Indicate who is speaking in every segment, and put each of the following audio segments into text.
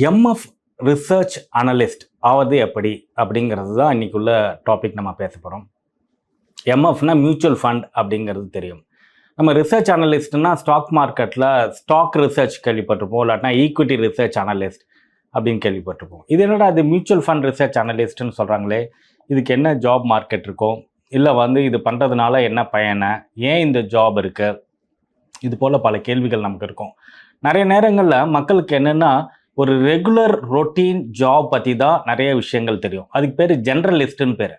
Speaker 1: MF research analyst ஆவது எப்படி அப்படிங்கிறது தான் இன்றைக்குள்ள டாபிக் நம்ம பேச போகிறோம் எம்எஃப்னா மியூச்சுவல் ஃபண்ட் அப்படிங்கிறது தெரியும். நம்ம ரிசர்ச் அனலிஸ்ட்னா ஸ்டாக் மார்க்கெட்டில் ஸ்டாக் ரிசர்ச் கேள்விப்பட்டிருப்போம் இல்லாட்டினா ஈக்விட்டி ரிசர்ச் அனலிஸ்ட் அப்படின்னு கேள்விப்பட்டிருப்போம். இது என்னடா அது மியூச்சுவல் ஃபண்ட் ரிசர்ச் அனலிஸ்ட்னு சொல்கிறாங்களே இதுக்கு என்ன ஜாப் மார்க்கெட் இருக்கும் இல்லை வந்து இது பண்ணுறதுனால என்ன பயனை? ஏன் இந்த ஜாப் இருக்குது இது போல் பல கேள்விகள் நமக்கு இருக்கும். நிறைய நேரங்களில் மக்களுக்கு என்னென்னா ஒரு ரெகுலர் ரொட்டீன் ஜாப் பற்றி தான் நிறைய விஷயங்கள் தெரியும். அதுக்கு பேர் ஜென்ரலிஸ்ட்டுன்னு பேர்.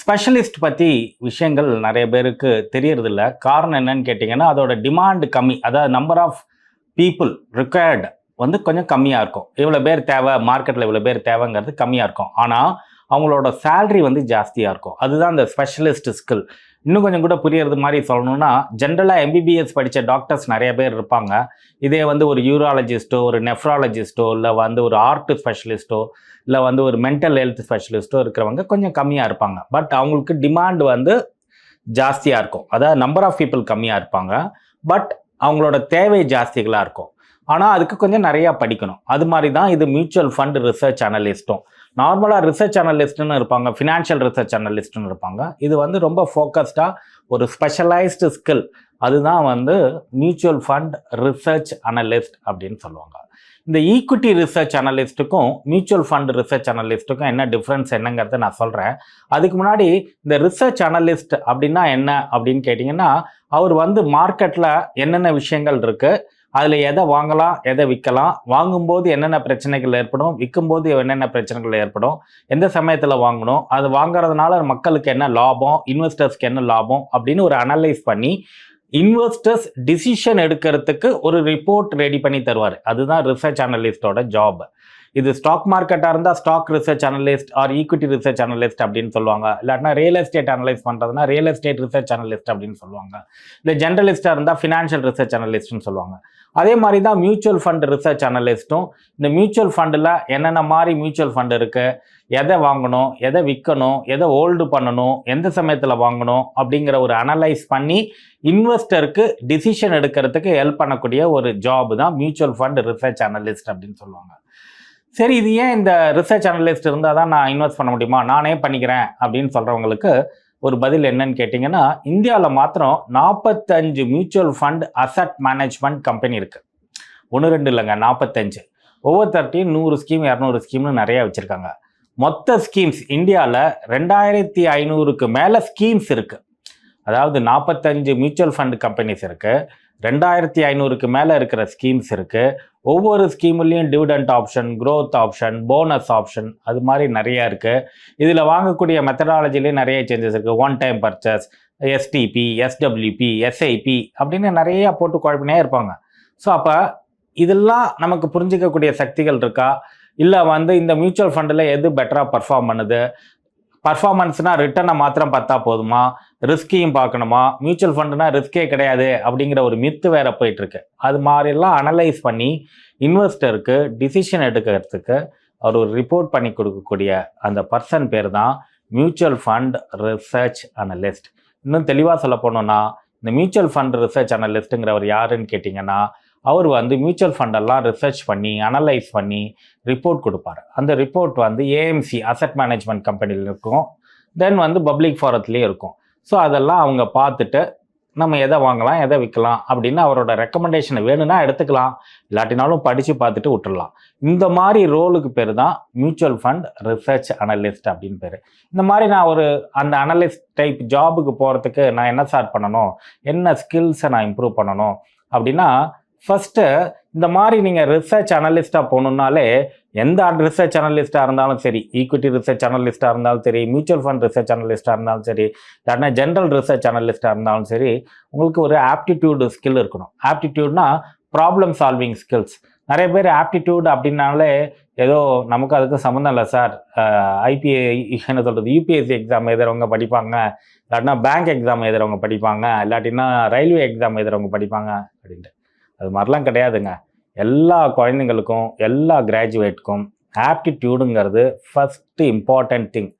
Speaker 1: ஸ்பெஷலிஸ்ட் பற்றி விஷயங்கள் நிறைய பேருக்கு தெரியறதில்ல. காரணம் என்னன்னு கேட்டிங்கன்னா அதோட டிமாண்ட் கம்மி. அதாவது நம்பர் ஆஃப் பீப்புள் ரிக்வயர்டு வந்து கொஞ்சம் கம்மியாக இருக்கும். இவ்வளோ பேர் தேவை மார்க்கெட்டில் இவ்வளோ பேர் தேவைங்கிறது கம்மியாக இருக்கும். ஆனால் அவங்களோட சேல்ரி வந்து ஜாஸ்தியாக இருக்கும். அதுதான் அந்த ஸ்பெஷலிஸ்ட் ஸ்கில் இன்னும் கொஞ்சம் கூட புரியறது மாதிரி சொல்லணும்னா ஜென்ரலாக எம்பிபிஎஸ் படித்த டாக்டர்ஸ் நிறைய பேர் இருப்பாங்க. இதே வந்து ஒரு யூராலஜிஸ்ட்டோ ஒரு நெஃப்ராலஜிஸ்ட்டோ இல்லை வந்து ஒரு ஆர்ட் ஸ்பெஷலிஸ்ட்டோ இல்லை வந்து ஒரு மென்டல் ஹெல்த் ஸ்பெஷலிஸ்ட்டோ இருக்கிறவங்க கொஞ்சம் கம்மியாக இருப்பாங்க. பட் அவங்களுக்கு டிமாண்ட் வந்து ஜாஸ்தியாக இருக்கும். அதாவது நம்பர் ஆஃப் பீப்புள் கம்மியாக இருப்பாங்க. பட் அவங்களோட தேவை ஜாஸ்திகளாக இருக்கும். ஆனால் அதுக்கு கொஞ்சம் நிறையா படிக்கணும். அது மாதிரி தான் இது மியூச்சுவல் ஃபண்ட் ரிசர்ச் அனலிஸ்ட்டும் நார்மலாக ரிசர்ச் அனலிஸ்ட்னு இருப்பாங்க ஃபினான்ஷியல் ரிசர்ச் அனலிஸ்ட்னு இருப்பாங்க. இது வந்து ரொம்ப ஃபோக்கஸ்டாக ஒரு ஸ்பெஷலைஸ்டு ஸ்கில் அதுதான் வந்து மியூச்சுவல் ஃபண்ட் ரிசர்ச் அனலிஸ்ட் அப்படின்னு சொல்லுவாங்க. இந்த ஈக்விட்டி ரிசர்ச் அனலிஸ்ட்டுக்கும் மியூச்சுவல் ஃபண்ட் ரிசர்ச் அனலிஸ்ட்டுக்கும் என்ன டிஃப்ரென்ஸ் என்னங்கிறத நான் சொல்கிறேன் அதுக்கு முன்னாடி இந்த ரிசர்ச் அனலிஸ்ட் அப்படின்னா என்ன அப்படின்னு கேட்டிங்கன்னா அவர் வந்து மார்க்கெட்டில் என்னென்ன விஷயங்கள் இருக்குது அதில் எதை வாங்கலாம் எதை விற்கலாம் வாங்கும்போது என்னென்ன பிரச்சனைகள் ஏற்படும் விற்கும்போது என்னென்ன பிரச்சனைகள் ஏற்படும் எந்த சமயத்தில் வாங்கணும் அது வாங்குறதுனால மக்களுக்கு என்ன லாபம் இன்வெஸ்டர்ஸ்க்கு என்ன லாபம் அப்படின்னு ஒரு அனலைஸ் பண்ணி இன்வெஸ்டர்ஸ் டிசிஷன் எடுக்கிறதுக்கு ஒரு ரிப்போர்ட் ரெடி பண்ணி தருவார். அதுதான் ரிசர்ச் அனலிஸ்டோட ஜாப் இது ஸ்டாக் மார்க்கெட்டாக இருந்தால் stock research analyst or equity research analyst அப்படின்னு சொல்லுவாங்க. இல்லாட்டினா ரியல் எஸ்டேட் அனலைஸ் பண்ணுறதுனா ரியல் எஸ்டேட் ரிசர்ச் அனலிஸ்ட் அப்படின்னு சொல்லுவாங்க. இல்லை ஜென்ரலிஸ்ட்டாக இருந்தால் ஃபினான்ஷியல் ரிசர்ச் அனலிஸ்ட்னு சொல்லுவாங்க. அதே மாதிரி தான் மியூச்சுவல் ஃபண்ட் ரிசர்ச் அனலிஸ்ட்டும் இந்த மியூச்சுவல் ஃபண்டில் என்னென்ன மாதிரி மியூச்சுவல் ஃபண்ட் இருக்குது எதை வாங்கணும் எதை விற்கணும் எதை ஹோல்டு பண்ணணும் எந்த சமயத்தில் வாங்கணும் அப்படிங்கிற ஒரு அனலைஸ் பண்ணி இன்வெஸ்டருக்கு டிசிஷன் எடுக்கிறதுக்கு ஹெல்ப் பண்ணக்கூடிய ஒரு ஜாப் தான் மியூச்சுவல் ஃபண்ட் ரிசர்ச் அனலிஸ்ட் அப்படின்னு சொல்லுவாங்க. சரி இது ஏன் இந்த ரிசர்ச் அனலிஸ்ட் இருந்தால் தான் நான் இன்வெஸ்ட் பண்ண முடியுமா? நானே பண்ணிக்கிறேன் அப்படின்னு சொல்கிறவங்களுக்கு ஒரு பதில் என்னன்னு கேட்டிங்கன்னா இந்தியாவில் மாத்திரம் நாற்பத்தஞ்சு mutual fund asset management company இருக்குது ஒன்று ரெண்டு இல்லைங்க நாற்பத்தஞ்சு ஒவ்வொருத்தர்ட்டையும் நூறு ஸ்கீம் இரநூறு ஸ்கீம்னு நிறையா வச்சுருக்காங்க. மொத்த ஸ்கீம்ஸ் இந்தியாவில் ரெண்டாயிரத்தி ஐநூறுக்கு மேலே ஸ்கீம்ஸ் இருக்குது அதாவது நாற்பத்தஞ்சு மியூச்சுவல் ஃபண்ட் கம்பெனிஸ் இருக்குது ரெண்டாயிரத்தி ஐநூறுக்கு மேலே இருக்கிற ஸ்கீம்ஸ் இருக்குது ஒவ்வொரு ஸ்கீம்லேயும் dividend option growth option bonus option அது மாதிரி நிறையா இருக்குது இதில் வாங்கக்கூடிய மெத்தடாலஜிலேயும் நிறைய சேஞ்சஸ் இருக்குது one time purchase STP SWP SIP அப்படின்னு நிறையா போட்டு குழப்பினே இருப்பாங்க. ஸோ அப்போ இதெல்லாம் நமக்கு புரிஞ்சிக்கக்கூடிய சக்திகள் இருக்கா? இல்லை வந்து இந்த மியூச்சுவல் ஃபண்டில் எது பெட்டராக பர்ஃபார்ம் பண்ணுது? பர்ஃபார்மன்ஸ்னால் ரிட்டர்னை மாத்திரம் பார்த்தா போதுமா? ரிஸ்கையும் பார்க்கணுமா? மியூச்சுவல் ஃபண்டுனா ரிஸ்கே கிடையாது அப்படிங்கிற ஒரு மித்து வேற போயிட்டுருக்கு. அது மாதிரிலாம் அனலைஸ் பண்ணி இன்வெஸ்டருக்கு டிசிஷன் எடுக்கிறதுக்கு அவர் ஒரு ரிப்போர்ட் பண்ணி கொடுக்கக்கூடிய அந்த பர்சன் பேர் தான் மியூச்சுவல் ஃபண்ட் ரிசர்ச் அனலிஸ்ட் இன்னும் தெளிவாக சொல்ல போனோம்னா இந்த மியூச்சுவல் ஃபண்ட் ரிசர்ச் அனலிஸ்ட்டுங்கிறவர் யாருன்னு கேட்டிங்கன்னா அவர் வந்து மியூச்சுவல் ஃபண்டெல்லாம் ரிசர்ச் பண்ணி அனலைஸ் பண்ணி ரிப்போர்ட் கொடுப்பாரு. அந்த ரிப்போர்ட் வந்து ஏஎம்சி அசட் மேனேஜ்மெண்ட் கம்பெனியில் இருக்கும். தென் வந்து பப்ளிக் ஃபாரத்துலேயே இருக்கும். ஸோ அதெல்லாம் அவங்க பார்த்துட்டு நம்ம எதை வாங்கலாம் எதை விற்கலாம் அப்படின்னு அவரோட ரெக்கமெண்டேஷனை வேணும்னா எடுத்துக்கலாம். இல்லாட்டினாலும் படித்து பார்த்துட்டு விட்டுடலாம் இந்த மாதிரி ரோலுக்கு பேர் தான் மியூச்சுவல் ஃபண்ட் ரிசர்ச் அனலிஸ்ட் அப்படின்னு பேர். இந்த மாதிரி நான் ஒரு அந்த அனலிஸ்ட் டைப் ஜாபுக்கு போகிறதுக்கு நான் என்ன சார் பண்ணணும்? என்ன ஸ்கில்ஸை நான் இம்ப்ரூவ் பண்ணணும்? அப்படின்னா ஃபஸ்ட்டு இந்த மாதிரி நீங்கள் ரிசர்ச் அனலிஸ்ட்டாக போகணுன்னாலே எந்த ரிசர்ச் அனலிஸ்ட்டாக இருந்தாலும் சரி ஈக்விட்டி ரிசர்ச் அனலிஸ்ட்டாக இருந்தாலும் சரி மியூச்சுவல் ஃபண்ட் ரிசர்ச் அனலிஸ்ட்டாக இருந்தாலும் சரி இல்லைன்னா ஜென்ரல் ரிசர்ச் அனலிஸ்ட்டாக இருந்தாலும் சரி உங்களுக்கு ஒரு ஆப்டிடியூடு ஸ்கில் இருக்கணும். ஆப்டிடியூட்னா ப்ராப்ளம் சால்விங் ஸ்கில்ஸ் நிறைய பேர் ஆப்டிடியூட் அப்படின்னாலே ஏதோ நமக்கு அதுக்கு சம்மந்தம் இல்லை சார் ஐபிஐ என்ன சொல்கிறது யூபிஎஸ்சி எக்ஸாம் எழுதுறவங்க படிப்பாங்க. இல்லாட்டினா பேங்க் எக்ஸாம் எழுதுறவங்க படிப்பாங்க. இல்லாட்டினா ரயில்வே எக்ஸாம் எழுதுறவங்க படிப்பாங்க அப்படின்ட்டு. அது மாதிரிலாம் கிடையாதுங்க. எல்லா குழந்தைங்களுக்கும் எல்லா கிராஜுவேட்க்கும் ஆப்டிடியூடுங்கிறது ஃபஸ்ட்டு இம்பார்ட்டன்ட் திங்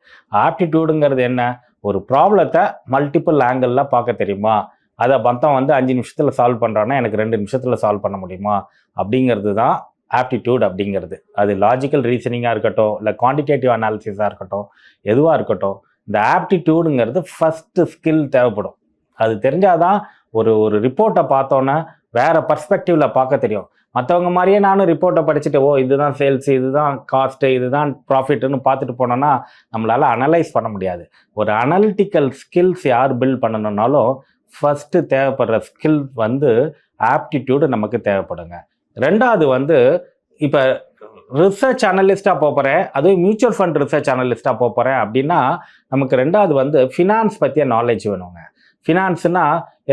Speaker 1: ஆப்டிடியூடுங்கிறது என்ன? ஒரு ப்ராப்ளத்தை மல்டிபிள் ஆங்கிளில் பார்க்க தெரியுமா? அதை மொத்தம் வந்து அஞ்சு நிமிஷத்தில் சால்வ் பண்ணுறான்னா எனக்கு ரெண்டு நிமிஷத்தில் சால்வ் பண்ண முடியுமா? அப்படிங்கிறது தான் ஆப்டிடியூட் அப்படிங்கிறது. அது லாஜிக்கல் ரீசனிங்காக இருக்கட்டும் இல்லை குவான்டிடேட்டிவ் அனாலிசிஸாக இருக்கட்டும் எதுவாக இருக்கட்டும் இந்த ஆப்டிடியூடுங்கிறது ஃபஸ்ட்டு ஸ்கில் தேவைப்படும். அது தெரிஞ்சாதான் ஒரு ஒரு ரிப்போர்ட்டை பார்த்தோன்னே வேற பர்ஸ்பெக்டிவ்ல பார்க்க தெரியும். மற்றவங்க மாதிரியே நானும் ரிப்போர்ட்டை படிச்சுட்டு ஓ இதுதான் சேல்ஸ் இதுதான் காஸ்ட்டு இதுதான் ப்ராஃபிட்னு பார்த்துட்டு போனோன்னா நம்மளால் அனலைஸ் பண்ண முடியாது. ஒரு அனலிட்டிக்கல் ஸ்கில்ஸ் யார் பில்ட் பண்ணணும்னாலும் ஃபஸ்ட்டு தேவைப்படுற ஸ்கில் வந்து ஆப்டிடியூடு நமக்கு தேவைப்படுங்க. ரெண்டாவது வந்து இப்போ ரிசர்ச் அனலிஸ்டாக போகிறேன் அதுவும் மியூச்சுவல் ஃபண்ட் ரிசர்ச் அனலிஸ்ட்டாக போகிறேன் அப்படின்னா நமக்கு ரெண்டாவது வந்து ஃபினான்ஸ் பற்றிய நாலேஜ் வேணுங்க. ஃபினான்ஸ்னா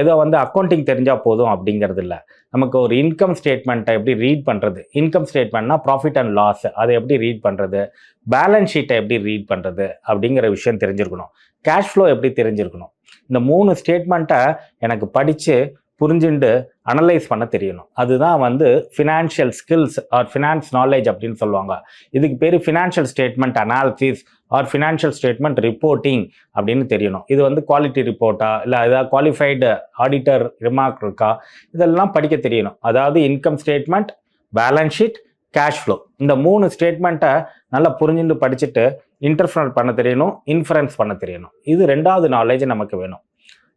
Speaker 1: ஏதோ வந்து அக்கௌண்டிங் தெரிஞ்சால் போதும் அப்படிங்கிறது இல்லை. நமக்கு ஒரு இன்கம் ஸ்டேட்மெண்ட்டை எப்படி ரீட் பண்ணுறது இன்கம் ஸ்டேட்மெண்ட்னா ப்ராஃபிட் அண்ட் லாஸ் அதை எப்படி ரீட் பண்ணுறது பேலன்ஸ் ஷீட்டை எப்படி ரீட் பண்ணுறது அப்படிங்கிற விஷயம் தெரிஞ்சிருக்கணும். கேஷ் ஃப்ளோ எப்படி தெரிஞ்சிருக்கணும்? இந்த மூணு ஸ்டேட்மெண்ட்டை எனக்கு படித்து புரிஞ்சுண்டு அனலைஸ் பண்ண தெரியணும். அதுதான் வந்து financial skills or finance knowledge அப்படின்னு சொல்லுவாங்க. இதுக்கு பேர் financial statement analysis or financial statement reporting அப்படின்னு தெரியணும். இது வந்து குவாலிட்டி ரிப்போர்ட்டா இல்லை ஏதாவது குவாலிஃபைடு ஆடிட்டர் ரிமார்க் இருக்கா? இதெல்லாம் படிக்க தெரியணும். அதாவது income statement balance sheet cash flow இந்த மூணு ஸ்டேட்மெண்ட்டை நல்லா புரிஞ்சுட்டு படிச்சுட்டு இன்டர்ஃபரன்ட் பண்ண தெரியணும் இன்ஃபரன்ஸ் பண்ண தெரியணும். இது ரெண்டாவது நாலேஜ் நமக்கு வேணும்.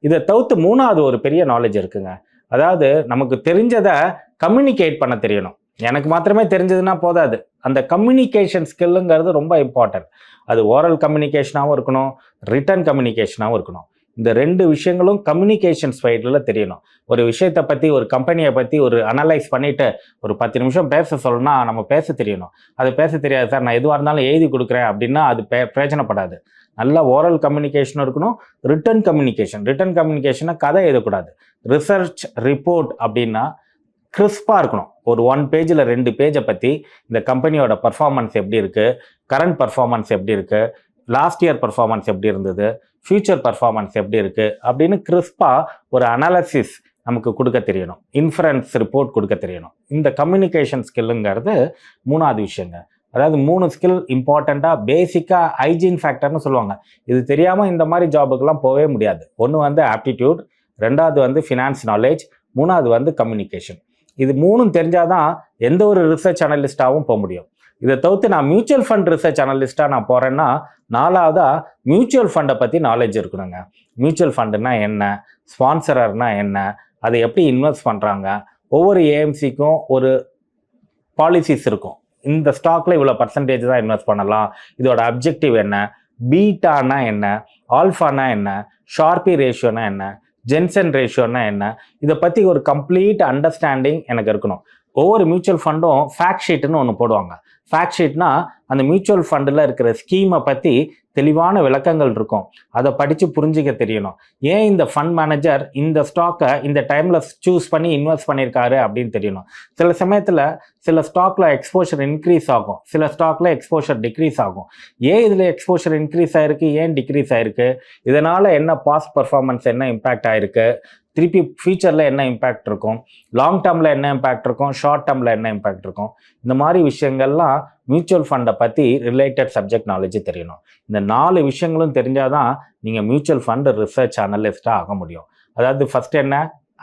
Speaker 1: இதை தவிர்த்து மூணாவது ஒரு பெரிய நாலேஜ் இருக்குங்க. அதாவது நமக்கு தெரிஞ்சதை கம்யூனிகேட் பண்ண தெரியணும். எனக்கு மாத்திரமே தெரிஞ்சதுன்னா போதாது. அந்த கம்யூனிகேஷன் ஸ்கில்லுங்கிறது ரொம்ப இம்பார்ட்டன்ட் அது ஓரல் கம்யூனிகேஷனாகவும் இருக்கணும் ரிட்டன் கம்யூனிகேஷனாகவும் இருக்கணும். இந்த ரெண்டு விஷயங்களும் கம்யூனிகேஷன் ஸ்பைடில் தெரியணும். ஒரு விஷயத்தை பற்றி ஒரு கம்பெனியை பற்றி ஒரு அனலைஸ் பண்ணிவிட்டு ஒரு பத்து நிமிஷம் பேச சொல்லணும்னா நம்ம பேச தெரியணும். அது பேச தெரியாது சார் நான் எதுவாக இருந்தாலும் எழுதி கொடுக்குறேன் அப்படின்னா அது பே பிரயோஜனப்படாது. நல்ல ஓரல் கம்யூனிகேஷனும் இருக்கணும் ரிட்டன் கம்யூனிகேஷன் ரிட்டன் கம்யூனிகேஷனை கதை எழுதக்கூடாது. ரிசர்ச் ரிப்போர்ட் அப்படின்னா கிறிஸ்பாக இருக்கணும். ஒரு ஒன் பேஜில் ரெண்டு பேஜை பற்றி இந்த கம்பெனியோட பர்ஃபார்மன்ஸ் எப்படி இருக்குது கரண்ட் பர்ஃபார்மன்ஸ் எப்படி இருக்குது லாஸ்ட் இயர் பர்ஃபார்மன்ஸ் எப்படி இருந்தது? ஃபியூச்சர் பர்ஃபார்மன்ஸ் எப்படி இருக்குது அப்படின்னு கிறிஸ்பாக ஒரு அனாலிசிஸ் நமக்கு கொடுக்க தெரியணும். இன்ஃபரன்ஸ் ரிப்போர்ட் கொடுக்க தெரியணும். இந்த கம்யூனிகேஷன் ஸ்கில்லுங்கிறது மூணாவது விஷயங்க. அதாவது மூணு ஸ்கில் இம்பார்ட்டண்ட்டாக பேசிக்காக ஹைஜீன் ஃபேக்டர்னு சொல்லுவாங்க. இது தெரியாமல் இந்த மாதிரி ஜாபுக்கெல்லாம் போகவே முடியாது. ஒன்று வந்து ஆப்டிடியூட் ரெண்டாவது வந்து ஃபினான்ஸ் நாலேஜ் மூணாவது வந்து கம்யூனிகேஷன் இது மூணும் தெரிஞ்சாதான் எந்த ஒரு ரிசர்ச் அனலிஸ்டாகவும் போக முடியும். இதை தவிர்த்து நான் மியூச்சுவல் ஃபண்ட் ரிசர்ச் அனலிஸ்ட்டாக நான் போகிறேன்னா நாலாவதாக மியூச்சுவல் ஃபண்டை பற்றி நாலேஜ் இருக்கணுங்க. மியூச்சுவல் ஃபண்டுனா என்ன? ஸ்பான்சரர்னா என்ன? அதை எப்படி இன்வெஸ்ட் பண்ணுறாங்க ஒவ்வொரு ஏஎம்சிக்கும் ஒரு பாலிசிஸ் இருக்கும். இந்த ஸ்டாக்ல இவ்வளோ பர்சன்டேஜ் தான் இன்வெஸ்ட் பண்ணலாம். இதோட அப்ஜெக்டிவ் என்ன? பீட்டானா என்ன? ஆல்ஃபானா என்ன? ஷார்பி ரேஷியோனா என்ன? ஜென்சன் ரேஷியோனா என்ன? இதை பற்றி ஒரு கம்ப்ளீட் அண்டர்ஸ்டாண்டிங் எனக்கு இருக்கணும். ஒவ்வொரு மியூச்சுவல் ஃபண்டும் ஃபேக்ட் ஷீட்னு ஒன்று போடுவாங்க. ஃபேக்ட் ஷீட்னா அந்த மியூச்சுவல் ஃபண்டில் இருக்கிற ஸ்கீமை பற்றி தெளிவான விளக்கங்கள் இருக்கும். அதை படித்து புரிஞ்சிக்க தெரியணும். ஏன் இந்த ஃபண்ட் மேனேஜர் இந்த ஸ்டாக்கை இந்த டைமில் சூஸ் பண்ணி இன்வெஸ்ட் பண்ணியிருக்காரு அப்படின்னு தெரியணும். சில சமயத்தில் சில ஸ்டாக்ல எக்ஸ்போஷர் இன்க்ரீஸ் ஆகும். சில ஸ்டாக்ல எக்ஸ்போஷர் டிக்ரீஸ் ஆகும். ஏன் இதில் எக்ஸ்போஷர் இன்க்ரீஸ் ஆயிருக்கு? ஏன் டிக்ரீஸ் ஆயிருக்கு? இதனால் என்ன பாஸ்ட் பர்ஃபார்மன்ஸ் என்ன இம்பேக்ட் ஆயிருக்கு? திருப்பி ஃபியூச்சரில் என்ன இம்பேக்ட் இருக்கும்? லாங் டேர்மில் என்ன இம்பேக்ட் இருக்கும்? ஷார்ட் டேர்மில் என்ன இம்பேக்ட் இருக்கும்? இந்த மாதிரி விஷயங்கள்லாம் மியூச்சுவல் ஃபண்டை பற்றி ரிலேட்டட் சப்ஜெக்ட் நாலேஜ் தெரியணும். இந்த நாலு விஷயங்களும் தெரிஞ்சால் தான் நீங்கள் மியூச்சுவல் ஃபண்ட் ரிசர்ச் அனலிஸ்ட்டாக ஆக முடியும். அதாவது ஃபஸ்ட் என்ன?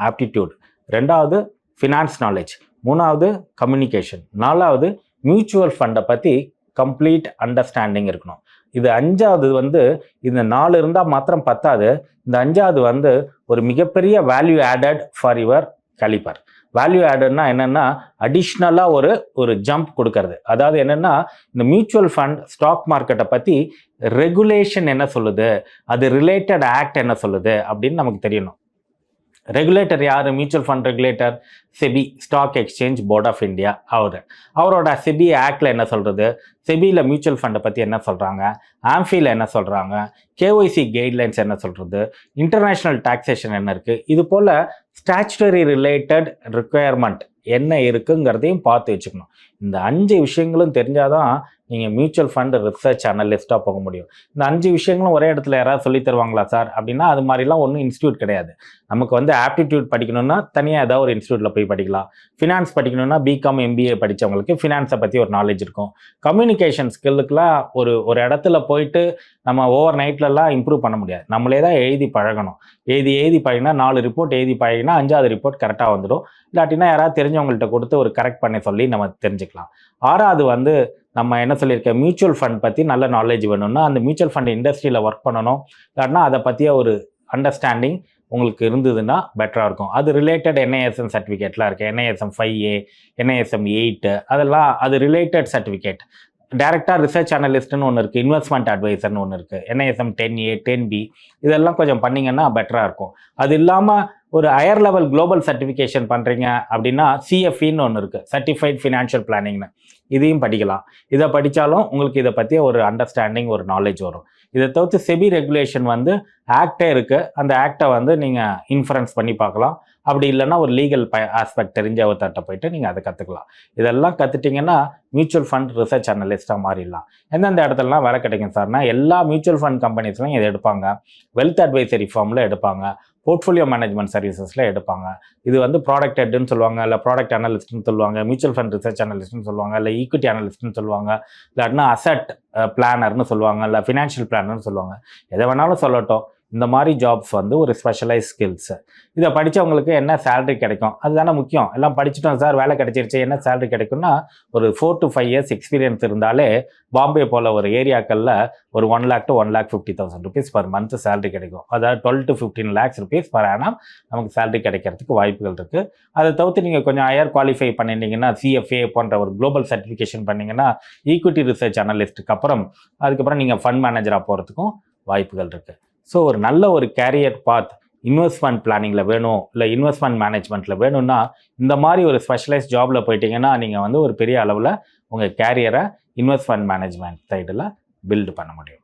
Speaker 1: ஆப்டிடியூட் ரெண்டாவது ஃபினான்ஸ் நாலேஜ் மூணாவது கம்யூனிகேஷன் நாலாவது மியூச்சுவல் ஃபண்டை பற்றி கம்ப்ளீட் அண்டர்ஸ்டாண்டிங் இருக்கணும். இது அஞ்சாவது வந்து இந்த நாலு இருந்தால் மாத்திரம் பத்தாது. இந்த அஞ்சாவது வந்து ஒரு மிகப்பெரிய value added for your calibre value ஆடட்னா என்னென்னா அடிஷ்னலாக ஒரு ஒரு ஜம்ப் கொடுக்கறது. அதாவது என்னென்னா இந்த மியூச்சுவல் ஃபண்ட் ஸ்டாக் மார்க்கெட்டை பற்றி ரெகுலேஷன் என்ன சொல்லுது? அது ரிலேட்டட் ஆக்ட் என்ன சொல்லுது? அப்படின்னு நமக்கு தெரியணும். ரெகுலேட்டர் யார்? Mutual fund regulator SEBI stock exchange board of India அவர். அவரோட செபி ஆக்டில் என்ன சொல்கிறது செபியில் மியூச்சுவல் ஃபண்டை பற்றி என்ன சொல்கிறாங்க ஆம்ஃபியில் என்ன சொல்கிறாங்க கேஒய்சி கைட்லைன்ஸ் என்ன சொல்கிறது இன்டர்நேஷ்னல் டாக்ஸேஷன் என்ன இருக்குது இது போல் ஸ்டாச்சுட்டரி ரிலேட்டட் ரிக்குயர்மெண்ட் என்ன இருக்குங்கிறதையும் பார்த்து வச்சுக்கணும். இந்த அஞ்சு விஷயங்களும் தெரிஞ்சாதான் நீங்கள் மியூச்சுவல் ஃபண்ட் ரிசர்ச் அனலிஸ்ட்டாக போக முடியும். இந்த அஞ்சு விஷயங்களும் ஒரே இடத்துல யாராவது சொல்லி தருவாங்களா சார் அப்படின்னா அது மாதிரிலாம் ஒன்றும் இன்ஸ்டியூட் கிடையாது. நமக்கு வந்து ஆப்டிடியூட் படிக்கணும்னா தனியாக ஏதாவது ஒரு இன்ஸ்டியூட்டில் போய் படிக்கலாம். ஃபினான்ஸ் படிக்கணும்னா பிகாம் எம்பிஏ படித்தவங்களுக்கு ஃபினான்ஸை பற்றி ஒரு நாலேஜ் இருக்கும். கம்யூனிகேஷன் ஸ்கில்லுக்குலாம் ஒரு ஒரு இடத்துல போயிட்டு நம்ம ஓவர் நைட்லலாம் இம்ப்ரூவ் பண்ண முடியாது. நம்மளே தான் எழுதி பழகணும். எழுதி எழுதி பழகினா நாலு ரிப்போர்ட் எழுதி பழகினா அஞ்சாவது ரிப்போர்ட் கரெக்டாக வந்துடும். இல்லாட்டினா யாராவது தெரிஞ்சவங்கள்ட்ட கொடுத்து ஒரு கரெக்ட் பண்ண சொல்லி நம்ம தெரிஞ்சுக்கலாம். ஆறாவது வந்து நம்ம என்ன சொல்லியிருக்க? மியூச்சுவல் ஃபண்ட் பற்றி நல்ல நாலேஜ் வேணும்னா அந்த மியூச்சுவல் ஃபண்ட் இண்டஸ்ட்ரியில் ஒர்க் பண்ணணும். இல்லாட்டினா அதை பற்றிய ஒரு அண்டர்ஸ்டாண்டிங் உங்களுக்கு இருந்ததுன்னா பெட்டராக இருக்கும். அது ரிலேட்டட் என்ஐஎஸ்எம் சர்டிஃபிகேட்லாம் இருக்குது NISM five A NISM eight அதெல்லாம் அது ரிலேட்டட் சர்டிஃபிகேட் டேரெக்டாக ரிசர்ச் அனலிஸ்ட்னு ஒன்று இருக்குது இன்வெஸ்ட்மெண்ட் அட்வைசர்னு ஒன்று இருக்குது NISM ten A ten B இதெல்லாம் கொஞ்சம் பண்ணிங்கன்னா பெட்டராக இருக்கும். அது இல்லாமல் ஒரு ஹையர் லெவல் குளோபல் சர்டிஃபிகேஷன் பண்ணுறீங்க அப்படின்னா சிஎஃப்இன்னு ஒன்று இருக்குது சர்டிஃபைட் ஃபினான்ஷியல் பிளானிங்னு இதையும் படிக்கலாம். இதை படித்தாலும் உங்களுக்கு இதை பற்றி ஒரு அண்டர்ஸ்டாண்டிங் ஒரு நாலேஜ் வரும். இதை தவிர்த்து செபி ரெகுலேஷன் வந்து ஆக்டே இருக்குது அந்த ஆக்டை வந்து நீங்கள் இன்ஃபரன்ஸ் பண்ணி பார்க்கலாம். அப்படி இல்லைன்னா ஒரு லீகல் ப ஆஸ்பெக்ட் தெரிஞ்ச ஒருத்தட்ட போயிட்டு நீங்கள் அதை கற்றுக்கலாம் இதெல்லாம் கற்றுட்டிங்கன்னா மியூச்சுவல் ஃபண்ட் ரிசர்ச் அனலிஸ்ட்டாக மாறிடலாம். எந்தெந்த இடத்துலலாம் வேலை கிடைக்கும் சார்னா எல்லா மியூச்சுவல் ஃபண்ட் கம்பெனிஸ்லையும் இதை எடுப்பாங்க. வெல்த் அட்வைசரி ஃபார்மில் எடுப்பாங்க. போர்ட்ஃபோலியோ மேனேஜ்மெண்ட் சர்வீசஸில் எடுப்பாங்க. இது வந்து ப்ராடக்ட் ஹெட்னு சொல்லுவாங்க இல்லை ப்ராடக்ட் அனலிஸ்ட்னு சொல்லுவாங்க மியூச்சுவல் ஃபண்ட் ரிசர்ச் அனலிஸ்ட்னு சொல்லுவாங்க இல்லை ஈக்விட்டி அனலிஸ்ட்னு சொல்லுவாங்க இல்லாட்டினா அசட் பிளானர்னு சொல்லுவாங்க இல்லை ஃபினான்ஷியல் பிளானர்னு சொல்லுவாங்க. எதை வேணாலும் சொல்லட்டும். இந்த மாதிரி ஜாப்ஸ் வந்து ஒரு ஸ்பெஷலைஸ் ஸ்கில்ஸு இதை படித்தவங்களுக்கு என்ன சேலரி கிடைக்கும்? அதுதானே முக்கியம். எல்லாம் படிச்சுட்டோம் சார் வேலை கிடைச்சிருச்சு. என்ன சேலரி கிடைக்கும்னா ஒரு four to five years experience இருந்தாலே பாம்பே போல் ஒரு ஏரியாக்களில் ஒரு one lakh to one lakh fifty thousand rupees per month salary கிடைக்கும். அதாவது twelve to fifteen lakhs rupees per annum நமக்கு சேலரி கிடைக்கிறதுக்கு வாய்ப்புகள் இருக்குது அதை தவிர்த்து நீங்கள் கொஞ்சம் ஹையர் குவாலிஃபை பண்ணியிருந்தீங்கன்னா சிஎஃப்ஏ போன்ற ஒரு குளோபல் சர்டிஃபிகேஷன் பண்ணிங்கன்னா ஈக்விட்டி ரிசர்ச் அனலிஸ்ட்டுக்கு அப்புறம் அதுக்கப்புறம் நீங்கள் ஃபண்ட் மேனேஜராக போகிறதுக்கும் வாய்ப்புகள் இருக்குது ஸோ ஒரு நல்ல ஒரு கேரியர் பாத் இன்வெஸ்ட்மெண்ட் பிளானிங்கில் வேணும் இல்லை இன்வெஸ்ட்மெண்ட் மேனேஜ்மெண்ட்டில் வேணும்னா இந்த மாதிரி ஒரு ஸ்பெஷலைஸ் ஜாபில் போயிட்டீங்கன்னா நீங்கள் வந்து ஒரு பெரிய அளவில் உங்கள் கேரியரை இன்வெஸ்ட்மெண்ட் மேனேஜ்மெண்ட் சைடில் பில்டு பண்ண முடியும்.